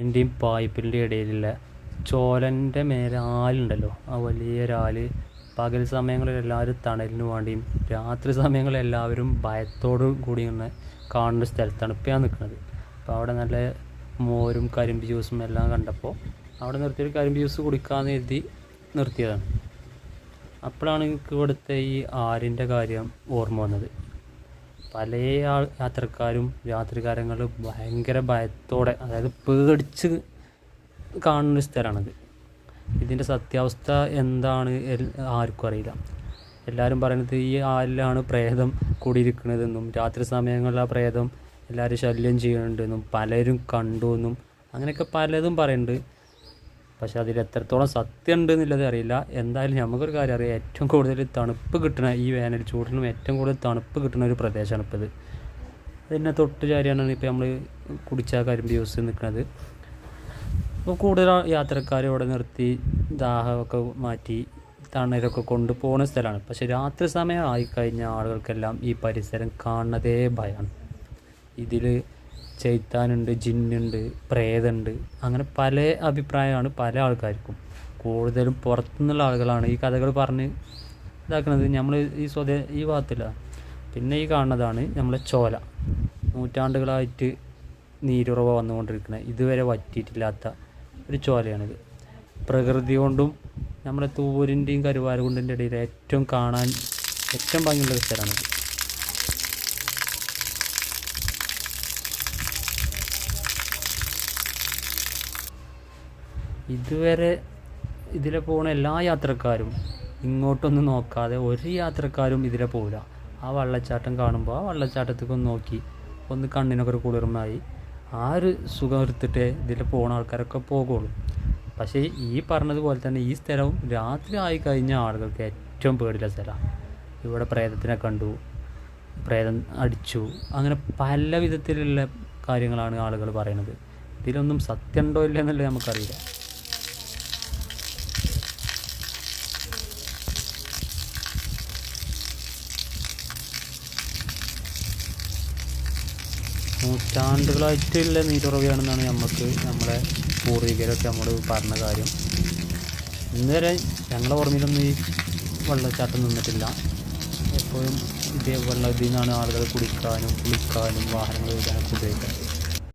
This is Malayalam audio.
എന്റെയും പായ്പിന്റെ ഇടയിലുള്ള ചോലന്റെ മേലെ ആലുണ്ടല്ലോ. ആ വലിയൊരാൽ പകൽ സമയങ്ങളിൽ എല്ലാവരും തണലിന് വേണ്ടിയും രാത്രി സമയങ്ങളിൽ എല്ലാവരും ഭയത്തോടു കൂടി ഇങ്ങനെ കാണുന്ന സ്ഥലത്താണ് ഇപ്പോൾ ഞാൻ നിൽക്കുന്നത്. അപ്പോൾ അവിടെ നല്ല മോരും കരിമ്പ് ജ്യൂസും എല്ലാം കണ്ടപ്പോൾ അവിടെ നിർത്തിയൊരു കരിമ്പ് ജ്യൂസ് കുടിക്കാമെന്ന് കരുതി നിർത്തിയതാണ്. അപ്പോഴാണ് എനിക്ക് ഇവിടുത്തെ ഈ ആരിന്റെ കാര്യം ഓർമ്മ വന്നത്. പല ആൾ യാത്രക്കാരും യാത്രക്കാരങ്ങൾ ഭയങ്കര ഭയത്തോടെ അതായത് പേടിച്ച് കാണുന്ന സ്ഥലമാണത്. ഇതിന്റെ സത്യാവസ്ഥ എന്താണ് ആർക്കും അറിയില്ല. എല്ലാവരും പറയുന്നത് ഈ ആലിലാണ് പ്രേതം കൂടിയിരിക്കുന്നതെന്നും രാത്രി സമയങ്ങളിൽ ആ പ്രേതം എല്ലാവരും ശല്യം ചെയ്യുന്നുണ്ടെന്നും പലരും കണ്ടു എന്നും അങ്ങനെയൊക്കെ പലതും പറയുന്നുണ്ട്. പക്ഷെ അതിൽ എത്രത്തോളം സത്യം ഉണ്ട് എന്നുള്ളത് അറിയില്ല. എന്തായാലും നമുക്കൊരു കാര്യം അറിയാം. ഏറ്റവും കൂടുതൽ തണുപ്പ് കിട്ടുന്ന ഈ വേനൽ ചൂടിനും ഏറ്റവും കൂടുതൽ തണുപ്പ് കിട്ടുന്ന ഒരു പ്രദേശമാണ് ഇപ്പോൾ ഇത്. അതിനെ തൊട്ട് ചാരിയാണ് ഇപ്പോൾ നമ്മൾ കുടിച്ച കരിമ്പ് ജ്യൂസ് നിൽക്കുന്നത്. അപ്പോൾ കൂടുതൽ യാത്രക്കാർ ഇവിടെ നിർത്തി ദാഹമൊക്കെ മാറ്റി തണലൊക്കെ കൊണ്ടുപോകുന്ന സ്ഥലമാണ്. പക്ഷെ രാത്രി സമയം ആയിക്കഴിഞ്ഞ ആളുകൾക്കെല്ലാം ഈ പരിസരം കാണുന്നതേ ഭയമാണ് ഇതിൽ ചെയ്ത്താനുണ്ട് ജിന്നുണ്ട് പ്രേതമുണ്ട് അങ്ങനെ പല അഭിപ്രായമാണ് പല ആൾക്കാർക്കും. കൂടുതലും പുറത്തുനിന്നുള്ള ആളുകളാണ് ഈ കഥകൾ പറഞ്ഞ് ഇതാക്കുന്നത് നമ്മൾ ഈ സ്വദേ ഈ ഭാഗത്തില്ല. പിന്നെ ഈ കാണുന്നതാണ് നമ്മളെ ചോല. നൂറ്റാണ്ടുകളായിട്ട് നീരുറവ വന്നുകൊണ്ടിരിക്കുന്ന ഇതുവരെ വറ്റിയിട്ടില്ലാത്ത ഒരു ചോലയാണിത്. പ്രകൃതി കൊണ്ടും നമ്മുടെ തൂരിന്റെയും കരുവാരകുണ്ടിന്റെ ഇടയിൽ ഏറ്റവും കാണാൻ ഏറ്റവും ഭംഗിയുള്ള സ്ഥലമാണിത് ഇതുവരെ ഇതിലെ പോകുന്ന എല്ലാ യാത്രക്കാരും ഇങ്ങോട്ടൊന്നും നോക്കാതെ ഒരു യാത്രക്കാരും ഇതിലെ പോവില്ല. ആ വെള്ളച്ചാട്ടം കാണുമ്പോൾ ആ വള്ളച്ചാട്ടത്തേക്കൊന്ന് നോക്കി ഒന്ന് കണ്ണിനൊക്കെ ഒരു കുളിർമായി ആ ഒരു സുഖം എടുത്തിട്ടേ ഇതിൽ പോകുന്ന ആൾക്കാരൊക്കെ പോകുള്ളൂ പക്ഷേ ഈ പറഞ്ഞതുപോലെ തന്നെ ഈ സ്ഥലവും രാത്രി ആയി കഴിഞ്ഞ ആളുകൾക്ക് ഏറ്റവും പേടിയുള്ള സ്ഥലമാണ് ഇവിടെ പ്രേതത്തിനെ കണ്ടു പ്രേതം അടിച്ചു അങ്ങനെ പല വിധത്തിലുള്ള കാര്യങ്ങളാണ് ആളുകൾ പറയുന്നത്. ഇതിലൊന്നും സത്യമുണ്ടോ ഇല്ല എന്നുള്ളത് നമുക്കറിയില്ല. നൂറ്റാണ്ടുകളായിട്ടുള്ള നീരുറവയാണെന്നാണ് നമുക്ക് നമ്മളെ പൂർവികരൊക്കെ നമ്മൾ പറഞ്ഞ കാര്യം. ഇന്നുവരെ ഞങ്ങളുടെ ഓർമ്മയിലൊന്നും ഈ വെള്ളച്ചാട്ടം നിന്നിട്ടില്ല. എപ്പോഴും ഇതേ വെള്ളം ഇതിൽ നിന്നാണ് ആളുകൾ കുടിക്കാനും കുളിക്കാനും വാഹനങ്ങൾ കഴുകാനൊക്കെ ഉപയോഗിക്കുന്നത്